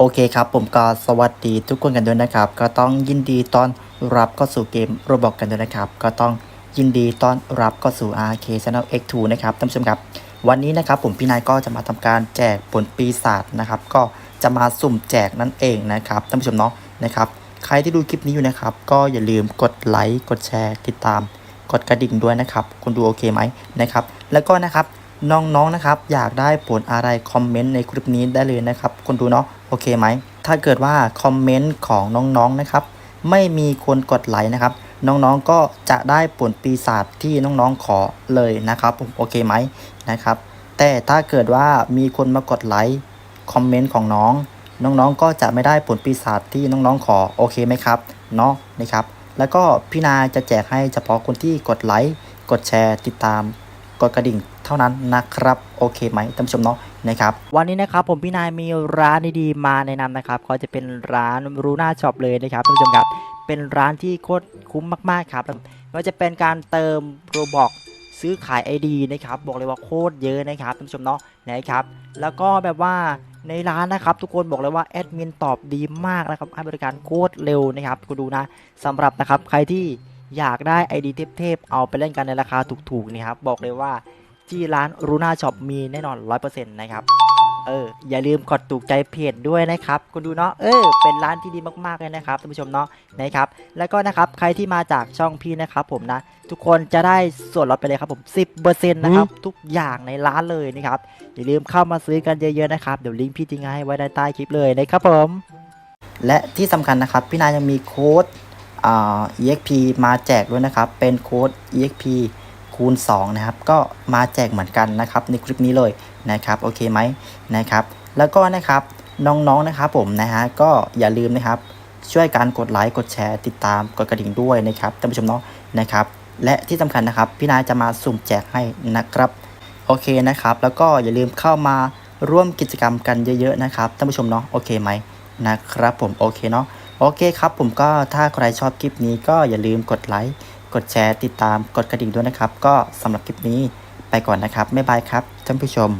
โอเคครับผมก็สวัสดีทุกคนกันด้วยนะครับ ก็ต้องยินดีต้อนรับเข้าสู่เกมโรบอกกันด้วยนะครับ ก็ต้องยินดีต้อนรับเข้าสู่ RK Channel X2 นะครับท่านผู้ชมครับวันนี้นะครับผมพี่นายก็จะมาทำการแจกผลปีศาจนะครับ ก็จะมาสุ่มแจกนั่นเองนะครับท่านผู้ชมเนาะนะครับใครที่ดูคลิปนี้อยู่นะครับ ก็อย่าลืมกดไลค์กดแชร์ติดตาม กดกระดิ่งด้วยนะครับ คุณดูโอเคไหมนะครับ แล้วก็นะครับน้องๆนะครับ อยากได้ผลอะไรคอมเมนต์ในคลิปนี้ได้เลยนะครับคุณดูเนาะ โอเคไหม ถ้าเกิดว่าคอมเมนต์ของน้องๆนะครับ ไม่มีคนกดไลค์นะครับ น้องๆก็จะได้ผลปีศาจที่น้องๆขอเลยนะครับผมโอเคไหมนะครับ แต่ถ้าเกิดว่ามีคนมากดไลค์คอมเมนต์ของน้อง น้องๆก็จะไม่ได้ผลปีศาจที่น้องๆขอโอเคไหมครับเนาะนะครับ แล้วก็พี่นาจะแจกให้เฉพาะคนที่กดไลค์กดแชร์ติดตาม กดกระดิ่งเท่านั้นนะครับโอเคไหมท่านผู้ชมเนาะนะครับวันนี้นะครับผมพี่นายมีร้านดีๆมาแนะนำนะครับก็จะเป็นร้านรูน่าช็อปเลยนะครับท่านผู้ชมครับเป็นร้านที่โคตรคุ้มมากๆครับไม่ว่าจะเป็นการเติมโรบอกซื้อขาย ID นะครับบอกเลยว่าโคตรเยอะนะครับท่านผู้ชมเนาะนะครับ แล้วก็แบบว่าในร้านนะครับทุกคนบอกเลยว่าแอดมินตอบดีมากนะครับให้บริการโคตรเร็วนะครับคุณดูนะสำหรับนะครับใครที่ อยากได้ ID เทพๆเอาไปเล่นกันในราคาถูกๆนะครับบอกเลยว่าที่ร้านรูน่าช็อปมีแน่นอน 100%นะครับเอออย่าลืมกดถูกใจเพจด้วยนะครับคุณดูเนาะเออเป็นร้านที่ดีมากๆเลยนะครับท่านผู้ชมเนาะนะครับแล้วก็นะครับใครที่มาจากช่องพี่นะครับผมนะทุกคนจะได้ส่วนลดไปเลยครับผม 10%นะครับทุกอย่างในร้านเลยนะครับอย่าลืมเข้ามาซื้อกันเยอะๆนะครับเดี๋ยวลิงก์พี่ทิ้งให้ไว้ด้านใต้คลิปเลยนะครับผม และที่สำคัญนะครับพี่นายยังมีโค้ดอ่า exp มาแจกด้วยนะครับ เป็นโค้ด exp คูณ 2 นะครับ ก็มาแจกเหมือนกันนะครับ ในคลิปนี้เลยนะครับ โอเคไหมนะครับ แล้วก็นะครับน้องๆนะครับผมนะฮะก็อย่าลืมนะครับ ช่วยการกดไลค์กดแชร์ติดตามกดกระดิ่งด้วยนะครับท่านผู้ชมเนาะนะครับ และที่สำคัญนะครับพี่นายจะมาสุ่มแจกให้นะครับโอเคนะครับ แล้วก็อย่าลืมเข้ามาร่วมกิจกรรมกันเยอะๆนะครับท่านผู้ชมเนาะโอเคไหมนะครับผมโอเคเนาะ โอเคครับผมก็ถ้าใครชอบคลิปนี้ก็อย่าลืมกดไลค์ กดแชร์ ติดตาม กดกระดิ่งด้วยนะครับ ก็สำหรับคลิปนี้ไปก่อนนะครับ บ๊ายบายครับท่านผู้ชม